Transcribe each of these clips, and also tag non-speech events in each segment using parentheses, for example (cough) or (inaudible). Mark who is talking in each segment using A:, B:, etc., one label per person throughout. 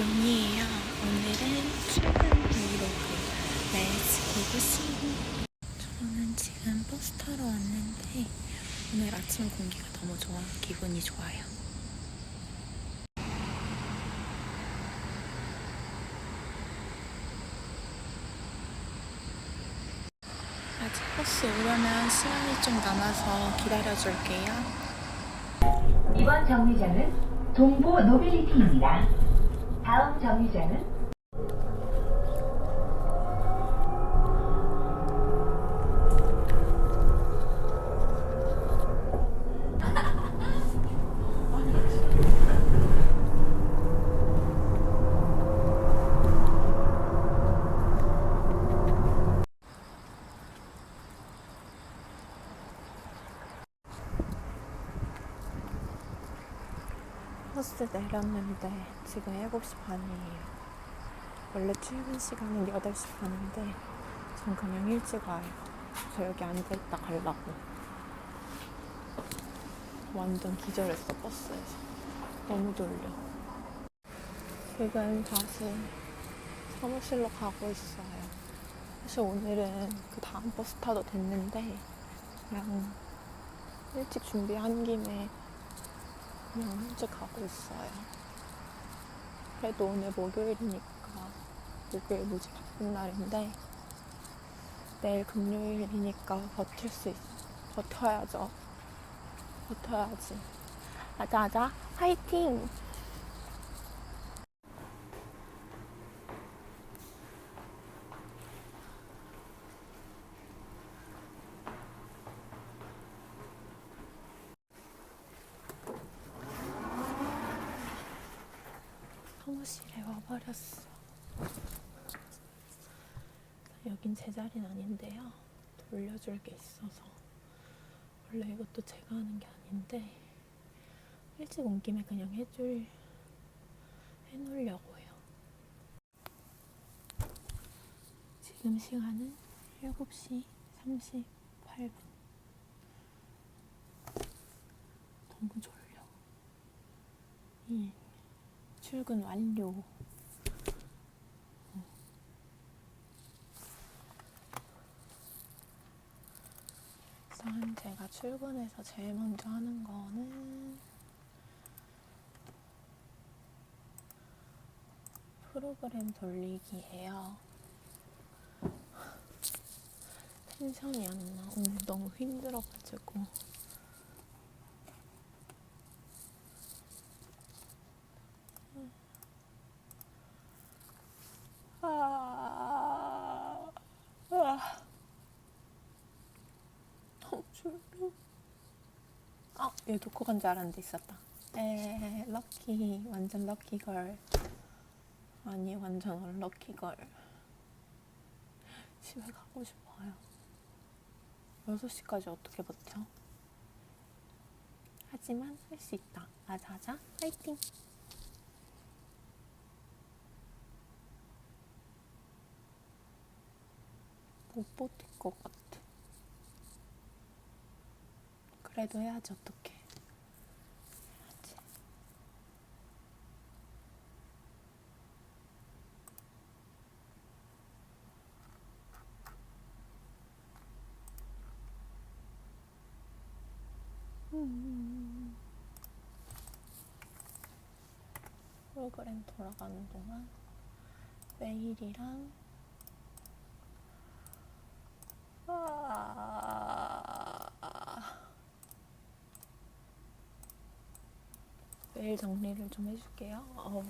A: 용이에요. 오늘은 출근 브이로그 렛츠 고고싱 저는 지금 버스 타러 왔는데 오늘 아침 공기가 너무 좋아 기분이 좋아요. 아직 버스 오려면 시간이 좀 남아서 기다려줄게요.
B: 이번 정류장은 동보 노빌리티입니다. 다음 정류장은
A: 버스 내렸는데 지금 7시 반이에요. 원래 출근 시간은 8시 반인데 전 그냥 일찍 와요. 저 여기 앉아있다 가려고. 완전 기절했어, 버스에서. 너무 졸려. 지금 다시 사무실로 가고 있어요. 사실 오늘은 그 다음 버스 타도 됐는데 그냥 일찍 준비한 김에 현재 가고 있어요. 그래도 오늘 목요일이니까 목요일 무지 바쁜 날인데 내일 금요일이니까 버틸 수 있, 버텨야죠. 버텨야지. 아자아자 화이팅! 사무실에 와버렸어. 여긴 제 자리는 아닌데요. 돌려줄 게 있어서. 원래 이것도 제가 하는 게 아닌데, 일찍 온 김에 그냥 해줄, 해놓으려고요. 지금 시간은 7시 38분. 너무 졸려. 이 출근 완료. 우선 제가 출근해서 제일 먼저 하는 거는 프로그램 돌리기예요. 텐션이 안 나. 오늘 너무 힘들어가지고. 아, 아. 너무 졸려. 아, 얘 놓고 간줄 알았는데 있었다. 에, 럭키. 완전 럭키 걸. 아니, 완전 얼럭키 걸. 집에 가고 싶어요. 6시까지 어떻게 버텨? 하지만 할 수 있다. 아자아자, 화이팅! 못 버틸 것 같아. 그래도 해야지, 어떡해. 프로그램 돌아가는 동안 메일이랑 아... 메일 정리를 좀 해줄게요. 어우.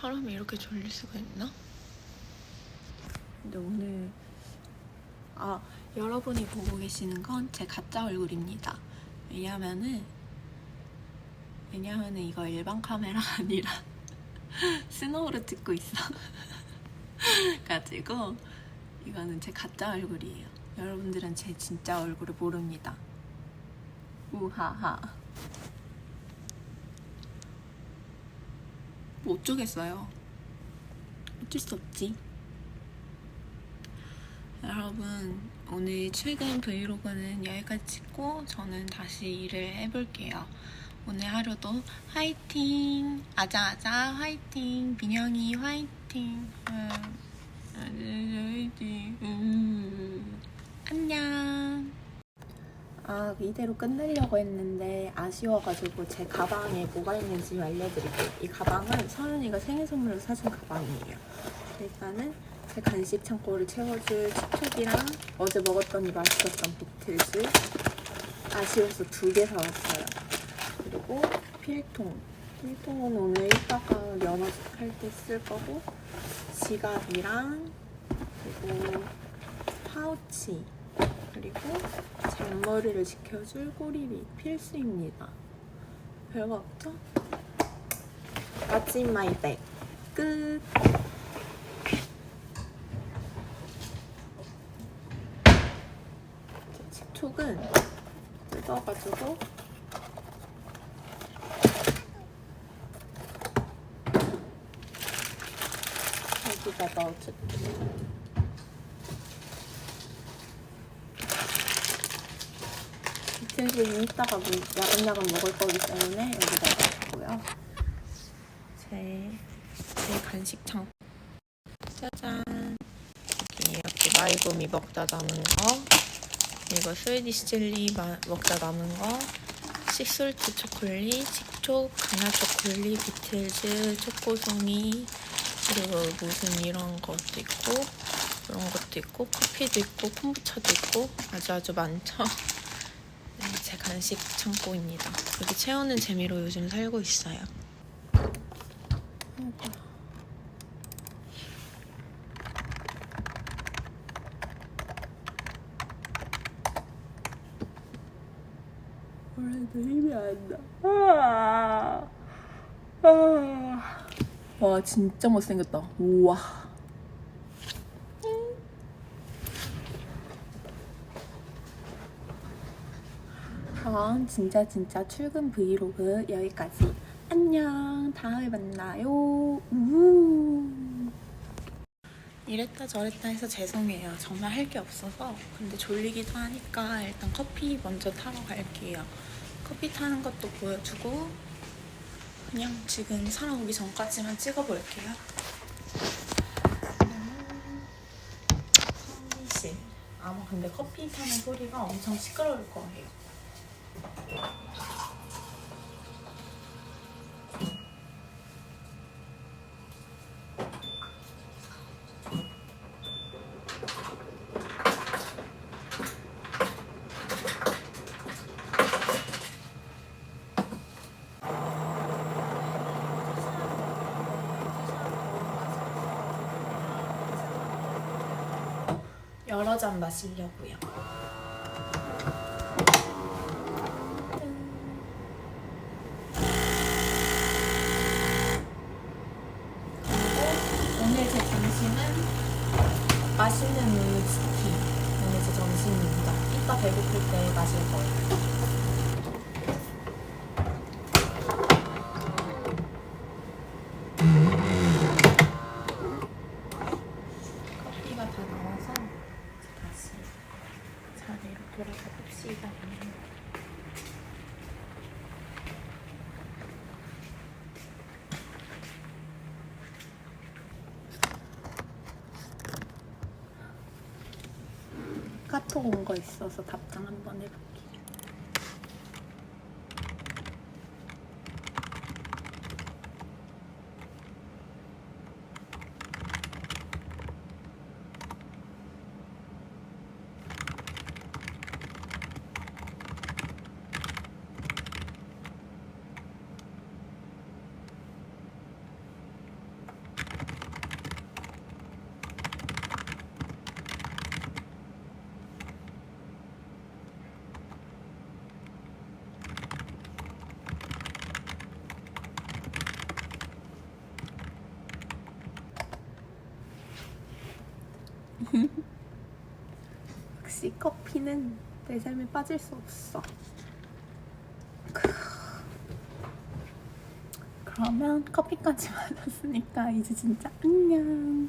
A: 사람이 이렇게 졸릴 수가 있나? 근데 오늘 아 여러분이 보고 계시는 건 제 가짜 얼굴입니다. 왜냐면은 왜냐면은 이거 일반 카메라 (laughs) 아니라 스노우로 찍고 있어. (laughs) 가지고 이거는 제 가짜 얼굴이에요. 여러분들은 제 진짜 얼굴을 모릅니다. 우하하. 뭐 어쩌겠어요. 어쩔 수 없지. 여러분, 오늘 최근 브이로그는 여기까지 찍고 저는 다시 일을 해볼게요. 오늘 하루도 화이팅! 아자아자 화이팅! 민영이 화이팅! 음, 화이팅! 음. 안녕! 아, 이대로 끝내려고 했는데 아쉬워가지고 제 가방에 뭐가 있는지 알려드릴게요. 이 가방은 서연이가 생일 선물로 사준 가방이에요. 일단은 제 간식 창고를 채워줄 칩촉이랑 어제 먹었더니 맛있었던 비틀즈 아쉬워서 두 개 사왔어요. 그리고 필통. 필통은 오늘 이따가 면허 할 때 쓸 거고 지갑이랑 그리고 파우치 그리고 잔머리를 지켜줄 꼬리비 필수입니다. 별거 없죠? What's in my bag? 끝! 식촉은 뜯어가지고 여기다 넣어줄게. 비 틀즈는 이따가 뭐 야금야금 먹을 거기 때문에 여기다 넣고요. 제, 제 간식 창 짜잔 여기 이렇게 마이구미 먹다 남은 거 이거 스웨디시 젤리 마- 먹다 남은 거 식솔트 초콜릿, 식초, 가나 초콜릿, 비틀즈, 초코송이 그리고 무슨 이런 것도 있고 그런 것도 있고 커피도 있고 콤부차도 있고 아주 아주 많죠. (laughs) 네, 제 간식 창고입니다. 여기 채우는 재미로 요즘 살고 있어요. 오늘도 힘이 안 나. 아. 아. 와 진짜 못생겼다. 우와. 그럼 진짜 진짜 출근 브이로그 여기까지. 안녕. 다음에 만나요. 우. 이랬다 저랬다 해서 죄송해요. 정말 할 게 없어서. 근데 졸리기도 하니까 일단 커피 먼저 타러 갈게요. 커피 타는 것도 보여주고 그냥 지금 사람 오기 전까지만 찍어볼게요. 성미실. 아마 근데 커피 타는 소리가 엄청 시끄러울 거예요. 여러 잔 마시려고요. 그리고 오늘 제 점심은 맛있는 우유 스티. 오늘 제 점심입니다. 이따 배고플 때 마실 거예요. 커피가 다 나와서 이제 다시 자리로 돌아가 봅시다. 카톡 온 거 있어서 답장 한번 해볼게요. (laughs) 역시 커피는 내 삶에 빠질 수 없어. 그러면 커피까지 (laughs) 마셨으니까 이제 진짜 안녕.